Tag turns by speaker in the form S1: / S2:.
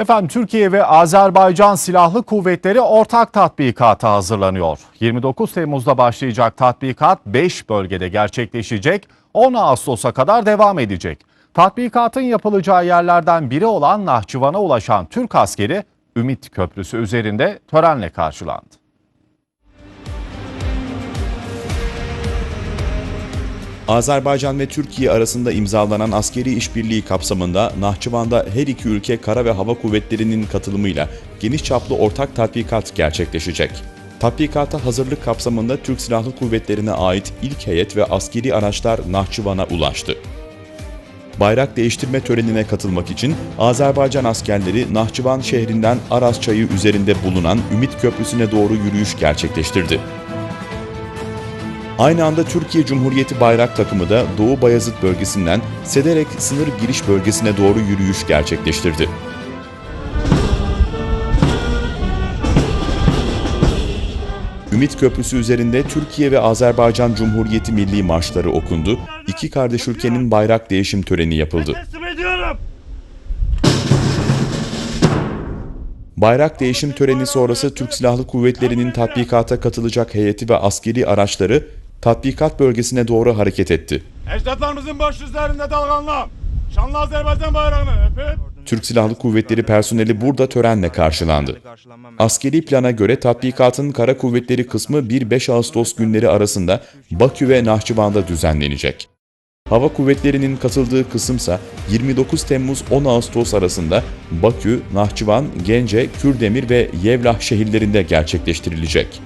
S1: Efendim Türkiye ve Azerbaycan Silahlı Kuvvetleri ortak tatbikata hazırlanıyor. 29 Temmuz'da başlayacak tatbikat 5 bölgede gerçekleşecek, 10 Ağustos'a kadar devam edecek. Tatbikatın yapılacağı yerlerden biri olan Nahçıvan'a ulaşan Türk askeri Ümit Köprüsü üzerinde törenle karşılandı.
S2: Azerbaycan ve Türkiye arasında imzalanan askeri işbirliği kapsamında Nahçıvan'da her iki ülke kara ve hava kuvvetlerinin katılımıyla geniş çaplı ortak tatbikat gerçekleşecek. Tatbikata hazırlık kapsamında Türk Silahlı Kuvvetleri'ne ait ilk heyet ve askeri araçlar Nahçıvan'a ulaştı. Bayrak değiştirme törenine katılmak için Azerbaycan askerleri Nahçıvan şehrinden Aras Çayı üzerinde bulunan Ümit Köprüsü'ne doğru yürüyüş gerçekleştirdi. Aynı anda Türkiye Cumhuriyeti bayrak takımı da Doğu Bayazıt bölgesinden Sederek sınır giriş bölgesine doğru yürüyüş gerçekleştirdi. Ümit Köprüsü üzerinde Türkiye ve Azerbaycan Cumhuriyeti milli marşları okundu. İki kardeş ülkenin bayrak değişim töreni yapıldı. Bayrak değişim töreni sonrası Türk Silahlı Kuvvetleri'nin tatbikata katılacak heyeti ve askeri araçları tatbikat bölgesine doğru hareket etti.
S3: Ecdatlarımızın baş yüzlerinde dalgalanla. Şanlı Azerbaycan bayrağını öpüp
S2: Türk Silahlı Kuvvetleri personeli burada törenle karşılandı. Askeri plana göre tatbikatın kara kuvvetleri kısmı 1-5 Ağustos günleri arasında Bakü ve Nahçıvan'da düzenlenecek. Hava kuvvetlerinin katıldığı kısımsa 29 Temmuz-10 Ağustos arasında Bakü, Nahçıvan, Gence, Kürdemir ve Yevlah şehirlerinde gerçekleştirilecek.